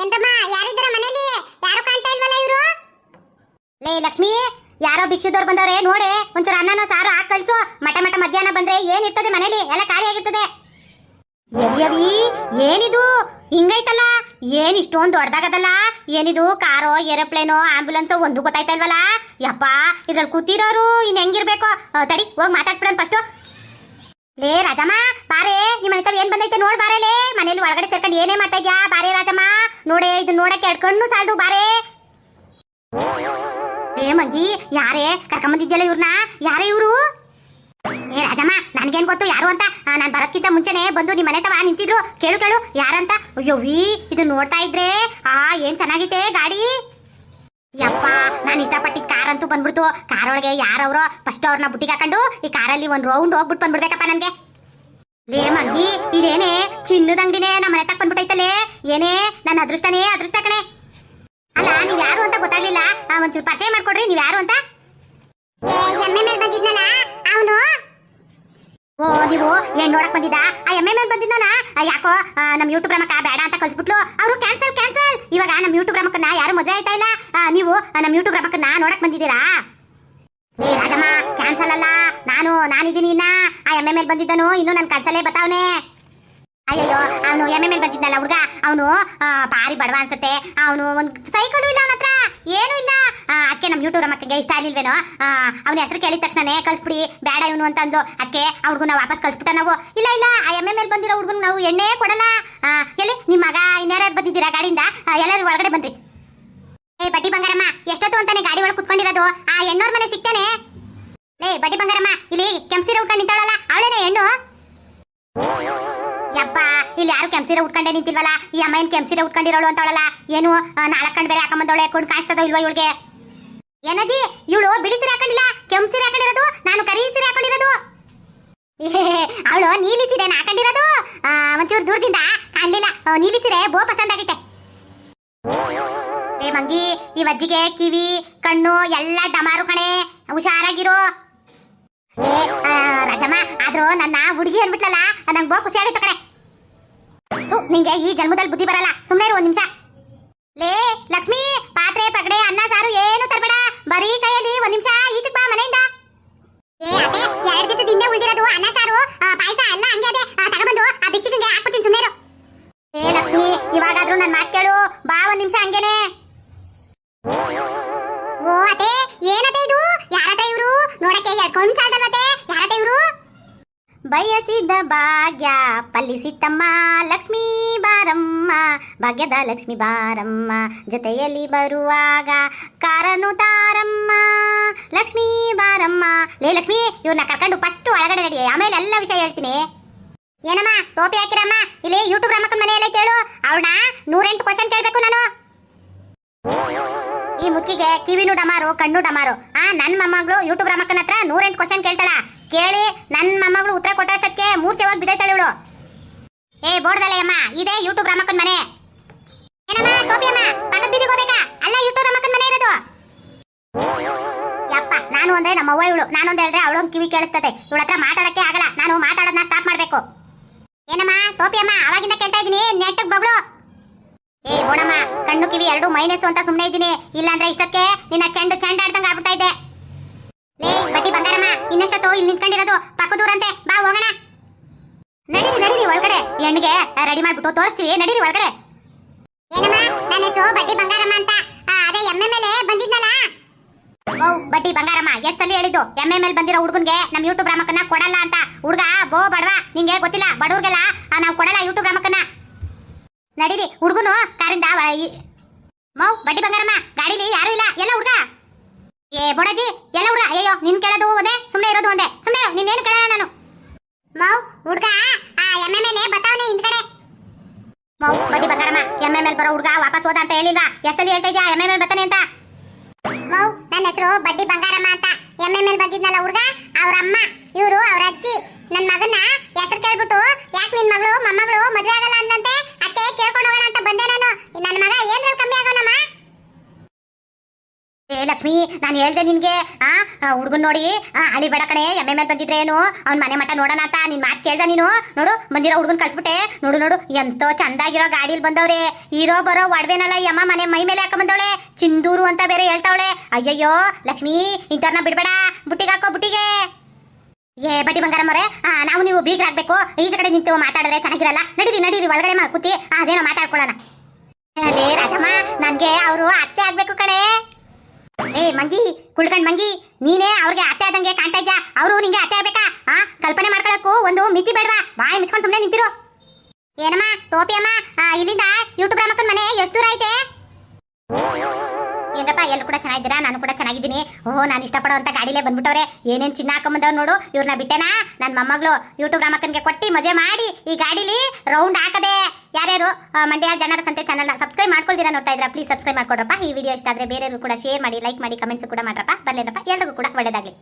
ಏನ್ರಮ್ಮ ಯಾರಿದ್ರ ಮನೇಲಿ? ಯಾರು ಕಾಣ್ತಾ ಇಲ್ವಲ್ಲ ಇವರು? ಲೇ, ಲಕ್ಷ್ಮಿ, ಯಾರೋ ಭಿಕ್ಷುದವ್ರು ಬಂದವ್ರೆ, ನೋಡಿ, ಒಂಚೂರು ಅನ್ನನ ಸಾರು ಹಾಕಿ ಕಳಿಸು. ಮಟ ಮಟ ಮಧ್ಯಾಹ್ನ ಬಂದ್ರೆ ಏನಿರ್ತದೆ ಮನೇಲಿ? ಎಲ್ಲ ಖಾಲಿ ಆಗಿರ್ತದೆ. ಏನಿದು? ಹಿಂಗೈತಲ್ಲ? ಏನ್ ಇಷ್ಟೊಂದು ದೊಡ್ಡದಾಗದಲ್ಲ? ಏನಿದು? ಕಾರೋ, ಏರೋಪ್ಲೇನೋ, ಆಂಬುಲೆನ್ಸೋ, ಒಂದು ಗೊತ್ತಾಯ್ತಾ ಇಲ್ವಲ್ಲ? ಯಪ್ಪ, ಇದ್ರಲ್ಲಿ ಕೂತಿರೋರು, ಇನ್ ಹೆಂಗಿರ್ಬೇಕು? ತಡಿ, ಹೋಗಿ ಮಾತಾಡ್ಸ್ಬಿಡೋಣ ಫಸ್ಟು ಲೇ ರಾಜಮ್ಮ, ಬಾರೆ, ನಿಮ್ಮ ಮನೆ ಏನ್ ಬಂದೈತೆ ನೋಡ್ ಬಾರೇಲೇ ಮನೇಲಿ ಒಳಗಡೆ ಸೇರ್ಕೊಂಡು ಏನೇ ಮಾಡ್ತಾ ಇದ್ಯಾ? ಬಾರೆ ರಾಜಮ್ಮ. ನೋಡೆ ಇದು ನೋಡಕ್ಕೆ ಎಡ್ಕೊಂಡು ಸಾಲದು ಬಾರೆ. ಏ ಮಂಜಿ, ಯಾರೇ? ಕರ್ಕೊಂಬಂದಿದ್ಯಲ್ಲ ಇವ್ರನ್ನ ಯಾರೇ ಇವರು? ಏ ರಾಜಮ್ಮ, ನನ್ಗೇನ್ ಗೊತ್ತು? ಯಾರು ಅಂತ? ನಾನು ಬರೋದ್ಕಿಂತ ಮುಂಚೆನೆ ಬಂದು ನಿಮ್ಮ ಮನೆ ತವ ನಿಂತಿದ್ರು. ಕೇಳು ಕೇಳು. ಯಾರಂತ? ಅಯ್ಯೋ ವಿ ಇದು ನೋಡ್ತಾ ಇದ್ರೆ? ಆ, ಏನ್ ಚೆನ್ನಾಗೈತೆ ಗಾಡಿ? ಯಪ್ಪ, ನಾನು ಇಷ್ಟಪಟ್ಟಿದ್ ಕಾರ್ ಅಂತೂ ಬಂದ್ಬಿಡ್ತು. ಕಾರ್ ಒಳಗೆ ಯಾರವ್ರೋ ಫಸ್ಟ್ ಅವ್ರನ್ನ ಬುಟ್ಟಿಗೆ ಹಾಕೊಂಡು ಈ ಕಾರಲ್ಲಿ ಒಂದ್ ರೌಂಡ್ ಹೋಗ್ಬಿಟ್ಟು ಬಂದ್ಬಿಡ್ಬೇಕಪ್ಪ ನನ್ಗೆ. ಲೇ ಮಂಗಿ, ಇದೇನೇ ಚಿನ್ನದ ಅಂಗಡಿನೇ ನಮ್ಮ ಮನೆ ಏನೇ ನನ್ನ ಅದೃಷ್ಟನೇ, ಅದೃಷ್ಟ ಕಣೆ. ಅಲ್ಲ, ನೀವ್ ಯಾರು ಅಂತ ಗೊತ್ತಾಗ್ಲಿಲ್ಲ. ಒಂಚೂರು ಪರಿಚಯ ಮಾಡ್ಕೊಡ್ರಿ, ನೀವ್ ಯಾರು ಅಂತ. ಅವನು? ಓ, ನೀವು ಏನ್ ನೋಡಕ್ ಬಂದಿದ್ದ? ಆ, ಎಮ್ಮೆ ಮೇಲೆ ಬಂದಿದ್ದಾನ ಯಾಕೋ ನಮ್ ಯೂಟ್ಯೂಬ್ ರಮಕ್ಕ ಬೇಡ ಅಂತ ಕಳ್ಸ್ಬಿಟ್ಲು. ಅವರು ಕ್ಯಾನ್ಸಲ್ ಕ್ಯಾನ್ಸಲ್ ಇವಾಗ ನಮ್ ಯೂಟ್ಯೂಬ್ ರಮಕ್ಕನ್ನ ಯಾರು ಮದುವೆ ಆಯ್ತಾ ಇಲ್ಲ? ನೀವು ನಮ್ಮ ಯೂಟ್ಯೂಬ್ ರಮಕನ್ನ ನೋಡಕ್ ಬಂದಿದ್ದೀರಾ? ಏ ರಾಜಮ್ಮ ಕ್ಯಾನ್ಸಲ್ ಅಲ್ಲ. ನಾನು, ನಾನಿದ್ದೀನಿ ಇನ್ನ. ಆ ಎಮ್ಮೆ ಮೇಲೆ ಬಂದಿದ್ದನು, ಇನ್ನು ನನ್ ಕನ್ಸಲ್ಲೇ ಬತಾವನೆ ಅಯ್ಯಯ್ಯೋ, ಅವನು ಎಮ್ಮೆ ಎಲ್ ಬಂದಿದ್ದಲ್ಲ ಹುಡುಗ? ಅವನು ಭಾರಿ ಬಡವ ಅನ್ಸುತ್ತೆ. ಅವನು ಒಂದು ಸೈಕಲ್ ಇಲ್ಲ ಅವನ ಏನೂ ಇಲ್ಲ. ಅದಕ್ಕೆ ನಮ್ಮ ಯೂಟ್ಯೂಬ್ ಮಕ್ಕಳಿಗೆ ಇಷ್ಟ ಆಗ್ಲಿಲ್ವೇನೋ? ಅವನ ಹೆಸರು ಕೇಳಿದ ತಕ್ಷಣನೇ ಕಳ್ಸ್ಬಿಡಿ. ಬೇಡ ಇವನು ಅಂತ ಅಂದು ಅದಕ್ಕೆ ಆ ಹುಡುಗನ ವಾಪಸ್ ಕಳ್ಸ್ಬಿಟ್ಟ ನಾವು. ಇಲ್ಲ ಇಲ್ಲ. ಆ ಎಮ್ಮೆ ಮೇಲೆ ಬಂದಿರೋ ಹುಡುಗನ ನಾವು ಎಣ್ಣೆ ಕೊಡಲ್ಲ. ಎಲ್ಲಿ? ನಿಮ್ಮ ಮಗ ಇನ್ಯಾರು ಬಂದಿದ್ದೀರಾ ಗಾಡಿಯಿಂದ? ಎಲ್ಲರೂ ಒಳಗಡೆ ಬನ್ರಿ. ಏ, ಬಡ್ಡಿ ಬಂಗಾರಮ್ಮ, ಎಷ್ಟೊತ್ತು ಅಂತಾನೆ ಗಾಡಿ ಒಳಗೆ ಕುತ್ಕೊಂಡಿರೋದು? ಆ ಹೆಣ್ಣೋರ್ ಮನೆ ಸಿಗ್ತಾನೆ. ಲೇ, ಬಡ್ಡಿ ಬಂಗಾರಮ್ಮ, ಇಲ್ಲಿ ಕೆಂಪ್ಸಿರ ಉಟ್ಕೊಂಡು ನಿಂತಾಳಲ್ಲ, ಅವಳೇನೆ ಹೆಣ್ಣು? ಯಪ್ಪ ಇಲ್ಲಿ ಯಾರು ಕೆಂಪ್ಸಿರ ಉಟ್ಕೊಂಡೆ ನಿಂತಿಲ್ವಲ್ಲ? ಈ ಅಮ್ಮ ಏನ್ ಕೆಂಪ್ಸಿರ ಉಟ್ಕೊಂಡಿರೋಳು ಅಂತಾಳಲ್ಲ ಏನು ನಾಲ್ಕು ಕಣ್ ಬೇರೆ ಹಾಕೊಂಬಂದವಳೆ, ಕೊಂಡು ಕಾಣಿಸ್ತದೋ ಇಲ್ವೋ ಇವಳಿಗೆ? ಏನಜ್ಜಿ, ಇವಳು ಬಿಳಿ ಸೀರೆ ಹಾಕೊಂಡಿಲ್ಲ? ಕೆಂಪು ಸೀರೆ ಹಾಕೊಂಡಿರೋದು? ನಾನು ಕರಿ ಸೀರೆ ಹಾಕೊಂಡಿರೋದು? ಅವಳು ನೀಲಿ ಸೀರೆ ಹಾಕೊಂಡಿರೋದು? ಒಂಚೂರು ದೂರದಿಂದ ಕಾಣಲಿಲ್ಲ. ನೀಲಿ ಸೀರೆ ಬೋ ಪಸಂದ ಆಗೈತೆ. ಏ, ಮಂಗಿ, ಈ ಅಜ್ಜಿಗೆ ಕಿವಿ, ಕಣ್ಣು, ಎಲ್ಲ ಡಮಾರು ಕಣೆ. ಹುಷಾರಾಗಿರು. ಏ ರಾಜಮ್ಮ, ಆದ್ರೂ ನನ್ನ ಹುಡುಗಿ ಅಂದ್ಬಿಟ್ಲಲ್ಲ, ನಂಗೆ ಬೋ ಖುಷಿ ಆಗುತ್ತೆ ಕಣೆ. ನಿಂಗೆ ಈ ಜನ್ಮದಲ್ಲಿ ಬುದ್ಧಿ ಬರಲ್ಲ. ಸುಮ್ಮನೆ ಇರು ಒಂದ್ ನಿಮಿಷ. ಲೇ, ಲಕ್ಷ್ಮಿ, ಪಾತ್ರೆ, ಪಗಡೆ, ಅನ್ನ, ಸಾರು ಏನು ತರಬೇಡ. ಬರೀ ಕೈಯಲ್ಲಿ ಒಂದ್ ನಿಮಿಷ ಈಚಕ್ ಬಾ ಮನೆಯಿಂದ. ಏ ದಿವಸದಿಂದ ಉಳಿದಿರೋದು ಅನ್ನ, ಸಾರು ಪಾಯಸ ಎಲ್ಲ ಹಂಗೆ ಅದೇ. ತಗೊಂಡು ಆ ಸುಮ್ಮನೆ ಏ, ಲಕ್ಷ್ಮಿ, ಇವಾಗಾದ್ರೂ ನನ್ನ ಮಾತು ಕೇಳು. ಬಾ ಒಂದ್ ನಿಮಿಷ ಹಂಗೇನೆ. ಬಯಸಿದ ಭಾಗ್ಯ ಪಲ್ಲಿಸಿತಮ್ಮ ಲಕ್ಷ್ಮೀ ಬಾರಮ್ಮ, ಭಾಗ್ಯದ ಲಕ್ಷ್ಮಿ ಬಾರಮ್ಮ. ಜೊತೆಯಲ್ಲಿ ಬರುವಾಗ ಕಾರನು ತಾರಮ್ಮ, ಲಕ್ಷ್ಮೀ ಬಾರಮ್ಮ. ಲೇ ಲಕ್ಷ್ಮಿ ಇವ್ರನ್ನ ಕರ್ಕೊಂಡು ಫಸ್ಟ್ ಒಳಗಡೆ ನಡಿ, ಆಮೇಲೆ ಎಲ್ಲ ವಿಷಯ ಹೇಳ್ತೀನಿ. ಏನಮ್ಮ, ಟೋಪಿ ಹಾಕಿರಮ್ಮ? ಇಲ್ಲಿ ಯೂಟ್ಯೂಬ್ ರಮಕ್ಕ ಮನೆಯಲ್ಲೇ ಕೇಳು. ಅವಳನ್ನ ನೂರೆಂಟು ಕ್ವಶನ್ ಕೇಳಬೇಕು ನಾನು. ಈ ಮುತ್ತಿಗೆ ಕಿವಿನೂ ಡಮಾರು, ಕಣ್ಣು ಡಮಾರು. ಆ ನನ್ನ ಮೊಮ್ಮಗಳು ಯೂಟ್ಯೂಬ್ ರಮಕ್ಕನ ಹತ್ರ ನೂರೆಂಟು ಕ್ವಶನ್ ಕೇಳ್ತಾಳ. ಕೇಳಿ ನನ್ನ ಮೊಮ್ಮಗಳು ಉತ್ತರ ಕೊಟ್ಟಷ್ಟಕ್ಕೆ ಮೂರ್ಛೆ ಹೋಗಿ ಬಿದ್ದೈತಾಳೆ ಇವಳು. ಏ ಬೋರ್ದಲೆ ಅಮ್ಮ. ಇದೇ ಯೂಟ್ಯೂಬ್ ರಾಮಕ್ಕನ ಮನೆ. ಏನಮ್ಮ ಟೋಪಿ ಅಮ್ಮ? ಪಕ್ಕದ ಬೀದಿಗೆ ಅಲ್ಲ ಯೂಟ್ಯೂಬ್ ಮನೆ ಇರೋದು. ಯಪ್ಪ, ನಾನು ಅಂದ್ರೆ ನಮ್ಮ ಅವ್ವ ಇವಳು. ನಾನು ಹೇಳ್ದೆ ಹೇಳಿದ್ರೆ ಅವಳೊಂದು ಕಿವಿ ಕೇಳಿಸ್ತದೆ. ಇವಳ ಹತ್ರ ಮಾತಾಡಕ್ಕೆ ಆಗಲ್ಲ. ನಾನು ಮಾತಾಡೋದನ್ನ ಸ್ಟಾಪ್ ಮಾಡ್ಬೇಕು. ಏನಮ್ಮ ಟೋಪಿ ಅಮ್ಮ, ಅವಾಗಿಂದ ಕೇಳ್ತಾ ಇದೀನಿ ನೆಟ್ಟಗ್ ಬಗಳು. ಏ, ಬೋಣಮ್ಮ, ಕಣ್ಣು ಕಿವಿ ಎರಡು ಮೈನಸ್ ಅಂತ ಸುಮ್ಮನೆ ಇದ್ದೀನಿ. ಇಲ್ಲಾಂದ್ರೆ ಇಷ್ಟಕ್ಕೆ ನಿನ್ನ ಚೆಂಡು ಚೆಂಡ ಆಡ್ದಂಗ ಆಗ್ಬಿಡ್ತಾ ಇದ್ದೆ ಲೇ ಬಟ್ಟಿ ಬಂಗಾರಮ್ಮ ಇನ್ನೆಷ್ಟೊತ್ತು ಇಲ್ಲಿ ನಿಂತ್ಕೊಂಡಿರೋದು ಪಕ್ಕದೂರಂತೆ ಬಾ, ಹೋಗೋಣ. ನಡೀರಿ ನಡೀರಿ ಒಳಗಡೆ. ಹೆಣ್ಣಿಗೆ ರೆಡಿ ಮಾಡ್ಬಿಟ್ಟು ತೋರಿಸ್ತೀವಿ. ನಡೀರಿ ಒಳಗಡೆ. ಏನಮ್ಮ, ನನ್ನ ಹೆಸರು ಬಟ್ಟಿ ಬಂಗಾರಮ್ಮ ಅಂತ. ಅದೇ ಎಮ್ಮೆ ಬಂದಿದ್ನಲ್ಲ? ಓ ಬಟ್ಟಿ ಬಂಗಾರಮ್ಮ, ಎಷ್ಟು ಸಲ ಹೇಳಿದ್ದು? ಎಮ್ಮೆ ಮೇಲೆ ಬಂದಿರೋ ಹುಡುಗನ್ಗೆ ನಮ್ಮ ಯೂಟ್ಯೂಬ್ ರಾಮಕ್ಕನ್ನ ಕೊಡಲ್ಲ ಅಂತ. ಹುಡುಗ, ಬೋ ಬಡವಾ, ನಿಂಗೆ ಗೊತ್ತಿಲ್ಲ, ಬಡವ್ರಿಗೆಲ್ಲ ನಾವು ಕೊಡಲ್ಲ ಯೂಟ್ಯೂಬ್ ರಾಮಕ್ಕನ್ನ ನಡೀರಿ, ಹುಡುಗನು ಕಾರಿಂದ ಮೌ, ಬಡ್ಡಿ ಬಂಗಾರಮ್ಮ, ಗಾಡಿಲಿ ಯಾರು ಇಲ್ಲ. ಎಲ್ಲ ಹುಡುಗ? ಏ ಬೊಡಜಿ ಎಲ್ಲ ಹುಡುಗ ಅಯ್ಯೋ ನಿನ್ ಕೇಳೋದು ಒಂದೇ ಸುಮ್ಮನೆ ಇರೋದು ಒಂದೇ. ಸುಮ್ಮನೆ ನಿನ್ನೇನು ಕೇಳಲ್ಲ ನಾನು? ಮೌ, ಹುಡುಗ, ಆ ಎಮ್ಮೆ ಮೇಲೆ ಬತ್ತಾವನೆ ಮೌ ಬಡ್ಡಿ ಬಂಗಾರಮ್ಮ, ಎಮ್ಮೆ ಮೇಲೆ ಬರೋ ಹುಡುಗ ವಾಪಸ್ ಹೋದ ಅಂತ ಹೇಳಿಲ್ವಾ? ಎಷ್ಟಲ್ಲಿ ಹೇಳ್ತಾ ಇದ್ಯಾ, ಎಮ್ಮೆ ಮೇಲೆ ಬರ್ತಾನೆ ಅಂತ? ಮೌ, ನನ್ನ ಹೆಸರು ಬಡ್ಡಿ ಬಂಗಾರಮ್ಮ ಅಂತ. ಎಮ್ಮೆ ಮೇಲೆ ಬಂದಿದ್ನಲ್ಲ ಹುಡುಗ? ಅವ್ರ ಅಮ್ಮ ಇವರು ಅವ್ರ ಅಜ್ಜಿ. ನನ್ನ ಮಗನ್ನ ಹೆಸರು ಕೇಳ್ಬಿಟ್ಟು ಯಾಕೆ ನಿನ್ ಮಗಳು ಮೊಮ್ಮಗಳು ಮದುವೆ ಆಗಲ್ಲ ಅಂದಂತೆ ಅದಕ್ಕೆ ಕೇಳ್ಕೊಂಡು ಹೋಗೋಣ ಅಂತ ಬಂದೆ ನಾನು ನನ್ನ ಮಗ ಏನ್ರಲ್ಲಿ ಕಮ್ಮಿ ಆಗೋನಮ್ಮ ಏ, ಲಕ್ಷ್ಮಿ, ನಾನು ಹೇಳ್ದೆ ನಿನ್ಗೆ, ಆ ಹುಡುಗನ್ ನೋಡಿ ಹಳಿ ಬೇಡ ಕಣೆ, ಎಮ್ಮೆ ಮೇಲೆ ಬಂದಿದ್ರೆ ಏನು? ಅವ್ನ ಮನೆ ಮಠ ನೋಡೋಣ ಅಂತ ನಿನ್ ಮಾತು ಕೇಳ್ದೆ ನೀನು. ನೋಡು, ಬಂದಿರೋ ಹುಡುಗನ್ ಕಳ್ಸ್ಬಿಟ್ಟೆ. ನೋಡು ನೋಡು, ಎಂತೋ ಚಂದಾಗಿರೋ ಗಾಡಿಲಿ ಬಂದವ್ರೆ. ಇರೋ ಬರೋ ಒಡವೆನಲ್ಲ ಯಮ್ಮ ಮನೆ ಮೈ ಮೇಲೆ ಹಾಕ ಬಂದವಳೆ ಚಿಂದೂರು ಅಂತ ಬೇರೆ ಹೇಳ್ತಾವಳೆ. ಅಯ್ಯಯ್ಯೋ, ಲಕ್ಷ್ಮಿ ಇಂಥವ್ರನ್ನ ಬಿಡ್ಬೇಡ. ಬುಟ್ಟಿಗೆ ಹಾಕೋ ಬುಟ್ಟಿಗೆ. ಏ, ಬಡ್ಡಿ ಬಂಗಾರ ಮೊರೆ ನಾವು ನೀವು ಬೀಗ್ರಾಗ್ಬೇಕು. ಈಚೆ ಕಡೆ ನಿಂತು ಮಾತಾಡಿದ್ರೆ ಚೆನ್ನಾಗಿರಲ್ಲ. ನಡೀರಿ ನಡೀರಿ, ಒಳಗಡೆ ಕೂತಿ ಅದೇನೋ ಮಾತಾಡ್ಕೊಳ್ಳೋಣ. ಅಲ್ಲೇ ರಾಜಮ್ಮ, ನನ್ಗೆ ಅವರು ಅತ್ತೆ ಆಗ್ಬೇಕು ಕಣೆ. ಏ, ಮಂಗಿ, ಕುಳ್ಕಂಡ್ ಮಂಗಿ, ನೀನೇ ಅವ್ರಿಗೆ ಅತ್ತೆ ಆದಂಗೆ ಕಾಣ್ತಾ ಇದ್ಯಾ? ಅವರು ನಿಂಗೆ ಅತ್ತೆ ಆಗ್ಬೇಕಾ? ಆ, ಕಲ್ಪನೆ ಮಾಡ್ಕೊಳಕ್ಕೂ ಒಂದು ಮಿತಿ ಬೇಡವಾ? ಬಾಯಿ ಮುಚ್ಕೊಂಡು ಸುಮ್ಮನೆ ನಿಂತಿರು. ಏನಮ್ಮ, ಟೋಪಿ ಅಮ್ಮ? ಇಲ್ಲಿಂದ ಯೂಟ್ಯೂಬ್ ರಾಮಕ್ಕನ ಮನೆ ಎಷ್ಟು ದೂರ ಐತೆ? ಏನಪ್ಪ ಎಲ್ಲರೂ ಕೂಡ ಚೆನ್ನಾಗಿದ್ದೀರಾ? ನಾನು ಕೂಡ ಚೆನ್ನಾಗಿದ್ದೀನಿ. ಓಹೋ, ನಾನು ಇಷ್ಟಪಡೋಂಥ ಗಾಡಿಲೇ ಬಂದ್ಬಿಟ್ಟವ್ರೆ. ಏನೇನು ಚಿನ್ನ ಹಾಕೊಂಬಂದವ್ರು ನೋಡು. ಇವ್ರನ್ನ ಬಿಟ್ಟೆನಾ? ನನ್ನ ಮೊಮ್ಮಗಳು ಯೂಟ್ಯೂಬ್ ರಾಮಕ್ಕನಿಗೆ ಕೊಟ್ಟು ಮದುವೆ ಮಾಡಿ ಈ ಗಾಡಿಲಿ ರೌಂಡ್ ಹಾಕದೆ. ಯಾರ್ಯಾರು ಮಂಡ್ಯ ಜನರ ಸಂತೆ ಚಾನಲ್ನ ಸಬ್ಸ್ಕ್ರೈಬ್ ಮಾಡ್ಕೊಳ್ತೀರಾ ನೋಡ್ತಾ ಇದ್ರೆ ಪ್ಲೀಸ್ ಸಬ್ಸ್ಕ್ರೈಬ್ ಮಾಡ್ಕೊಡ್ರಪ್ಪ. ಈ ವಿಡಿಯೋ ಇಷ್ಟ ಆದರೆ ಬೇರೆಯವರು ಕೂಡ ಶೇರ್ ಮಾಡಿ ಲೈಕ್ ಮಾಡಿ ಕಮೆಂಟ್ಸ್ ಕೂಡ ಮಾಡ್ರಪ್ಪ. ಬರ್ಲೇನಪ್ಪ? ಎಲ್ರಿಗೂ ಕೂಡ ಒಳ್ಳೇದಾಗಲಿ.